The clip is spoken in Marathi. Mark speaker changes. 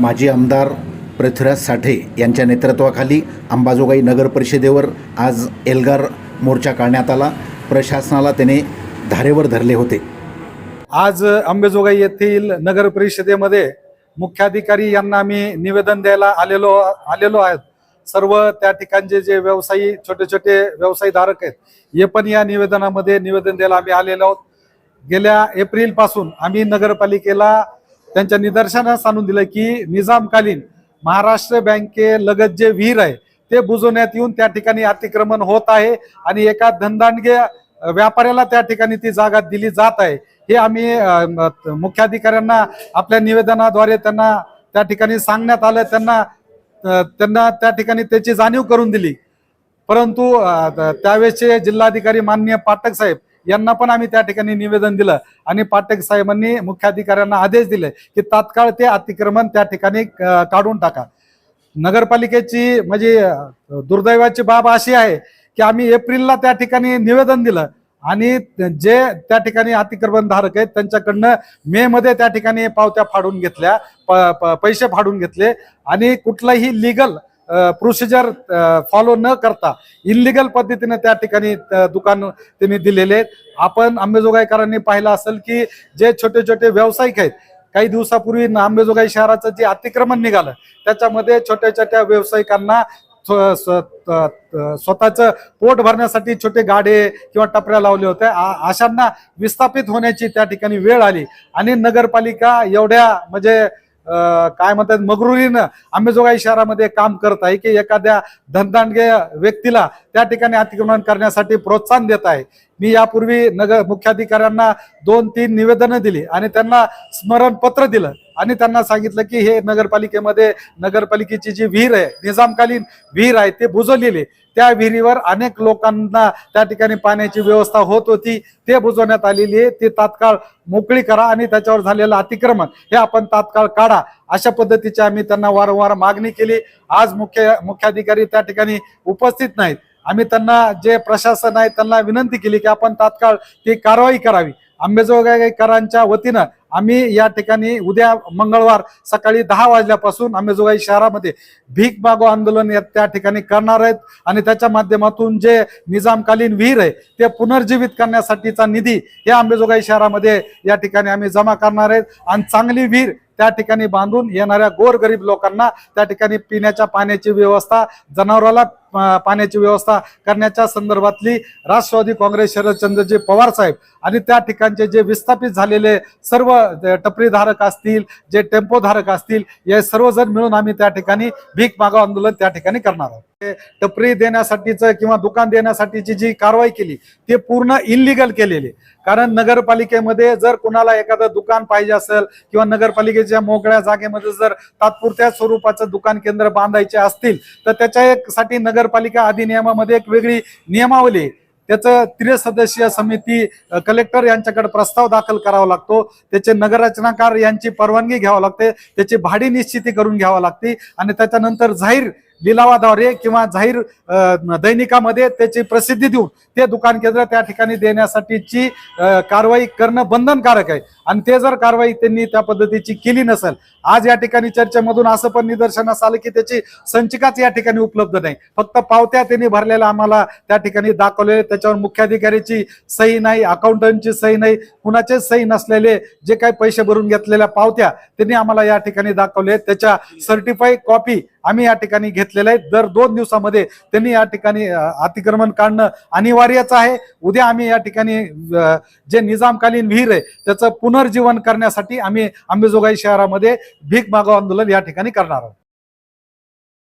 Speaker 1: माजी आमदार पृथ्वीराज साठे यांच्या नेतृत्वाखाली अंबाजोगाई नगर परिषदेवर आज एल्गार मोर्चा काढण्यात आला. प्रशासनाला त्याने धारेवर धरले होते.
Speaker 2: आज अंबेजोगाई येथील नगर परिषदेमध्ये मुख्याधिकारी यांना आम्ही निवेदन द्यायला आलेलो आलेलो आहेत. सर्व त्या ठिकाणचे जे व्यवसायी छोटे छोटे व्यवसायी धारक आहेत हे पण या निवेदनामध्ये निवेदन द्यायला आम्ही आलेलो आहोत. गेल्या एप्रिलपासून आम्ही नगरपालिकेला त्यांच्या निदर्शनास आणून दिलं की निजामकालीन महाराष्ट्र बँके लगत जे विहीर आहे ते बुजवण्यात येऊन त्या ठिकाणी अतिक्रमण होत आहे आणि एका धनदांडगे व्यापाऱ्याला त्या ठिकाणी ती जागा दिली जात आहे. हे आम्ही मुख्याधिकाऱ्यांना आपल्या निवेदनाद्वारे त्यांना त्या ठिकाणी सांगण्यात आलं त्यांना त्यांना त्या ठिकाणी त्याची जाणीव करून दिली. परंतु त्यावेळेचे जिल्हाधिकारी माननीय पाठक साहेब यांना पण आम्ही त्या ठिकाणी निवेदन दिलं. आणि पाठक साहेबांनी मुख्याधिकाऱ्यांना आदेश दिले की तात्काळ ते अतिक्रमण त्या ठिकाणी काढून टाका. नगरपालिकेची म्हणजे दुर्दैवाची बाब अशी आहे की आम्ही एप्रिलला त्या ठिकाणी निवेदन दिलं. आणि जे त्या ठिकाणी अतिक्रमण धारक आहेत त्यांच्याकडनं मे मध्ये त्या ठिकाणी पावत्या फाडून घेतल्या प- प- पैसे फाडून घेतले. आणि कुठलाही लिगल प्रोसिजर फॉलो न करता इलिगल पद्धतीने त्या ठिकाणी दुकान त्यांनी दिलेले आहेत. आपण आंबेजोगाईकरांनी पाहिलं असेल की जे छोटे छोटे व्यावसायिक आहेत काही दिवसापूर्वी आंबेजोगाई शहराचं जे अतिक्रमण निघालं त्याच्यामध्ये छोट्या छोट्या व्यावसायिकांना स्वतःचं पोट भरण्यासाठी छोटे गाडे किंवा टपऱ्या लावले होते अशांना विस्थापित होण्याची त्या ठिकाणी वेळ आली. आणि नगरपालिका एवढ्या म्हणजे काय म्हणतात मगरुरीनं आंबेजोगाई शहरामध्ये काम करत आहे की एखाद्या धनदांडगे व्यक्तीला त्या ठिकाणी अतिक्रमण करण्यासाठी प्रोत्साहन देत आहे. मी यापूर्वी नगर मुख्याधिकाऱ्यांना दोन तीन निवेदनं दिली आणि त्यांना स्मरणपत्र दिलं. आणि त्यांना सांगितलं की हे नगरपालिकेमध्ये नगरपालिकेची जी विहीर आहे निजामकालीन विहीर आहे ते बुजवलेली त्या विहिरीवर अनेक लोकांना त्या ठिकाणी पाण्याची व्यवस्था होत होती. ते बुजवण्यात आलेली आहे. ती तात्काळ मोकळी करा आणि त्याच्यावर झालेलं अतिक्रमण हे आपण तात्काळ काढा. अशा पद्धतीची आम्ही त्यांना वारंवार मागणी केली. आज मुख्य मुख्याधिकारी त्या ठिकाणी उपस्थित नाहीत. आम्ही त्यांना जे प्रशासन आहे त्यांना विनंती केली की आपण तात्काळ ती कारवाई करावी. आंबेजोगाईकरांच्या वतीनं आम्ही या ठिकाणी उद्या मंगळवार सकाळी दहा वाजल्यापासून आंबेजोगाई शहरामध्ये भीक मागो आंदोलन त्या ठिकाणी करणार आहेत आणि त्याच्या माध्यमातून जे निजामकालीन विहीर आहे ते पुनर्जीवित करण्यासाठीचा निधी हे आंबेजोगाई शहरामध्ये या ठिकाणी आम्ही जमा करणार आहेत. आणि चांगली विहीर त्या ठिकाणी बांधून येणाऱ्या गोरगरीब लोकांना त्या ठिकाणी पिण्याच्या पाण्याची व्यवस्था जनावराला पाण्याची व्यवस्था करण्याच्या संदर्भातली राष्ट्रवादी काँग्रेस शरदचंद्रजी पवार साहेब आणि त्या ठिकाणचे जे विस्थापित झालेले सर्व टपरीधारक असतील जे टेम्पोधारक असतील हे सर्वजण मिळून आम्ही त्या ठिकाणी भीक मागाव आंदोलन त्या ठिकाणी करणार आहोत. टपरी देण्यासाठीचं किंवा दुकान देण्यासाठीची जी कारवाई केली ते पूर्ण इलिगल केलेली. कारण नगरपालिकेमध्ये जर कुणाला एखादं दुकान पाहिजे असेल किंवा नगरपालिकेच्या मोकळ्या जागेमध्ये जर तात्पुरत्या स्वरूपाचं दुकान केंद्र बांधायचे असतील तर त्याच्या एक साठी नगरपालिका अधिनियमामध्ये एक वेगळी नियमावली. त्याचं त्रिसदस्यीय समिती कलेक्टर यांच्याकडे प्रस्ताव दाखल करावा लागतो. त्याचे नगररचनाकार यांची परवानगी घ्यावी लागते. त्याची भाडी निश्चिती करून घ्यावी लागते. आणि त्याच्यानंतर जाहीर लिलावाद्वारे किंवा जाहीर दैनिकामध्ये त्याची प्रसिद्धी देऊन ते दुकान केंद्र त्या ठिकाणी देण्यासाठीची कारवाई करणं बंधनकारक आहे. आणि ते जर कारवाई त्यांनी त्या पद्धतीची केली नसेल आज या ठिकाणी चर्चेमधून असं पण निदर्शनास आलं की त्याची संचिकाच या ठिकाणी उपलब्ध नाही. फक्त पावत्या त्यांनी भरलेल्या आम्हाला त्या ठिकाणी दाखवले त्याच्यावर मुख्याधिकाऱ्याची सही नाही अकाउंटंटची सही नाही कुणाचे सही नसलेले जे काही पैसे भरून घेतलेल्या पावत्या त्यांनी आम्हाला या ठिकाणी दाखवले त्याच्या सर्टिफाईड कॉपी आम्ही या ठिकाणी घेतलेलं आहे. दर दोन दिवसामध्ये त्यांनी या ठिकाणी अतिक्रमण काढणं अनिवार्यच आहे. उद्या आम्ही या ठिकाणी जे निजामकालीन विहीर आहे त्याचं पुनर्जीवन करण्यासाठी आम्ही अंबेजोगाई शहरामध्ये भीक मागो आंदोलन या ठिकाणी करणार आहोत.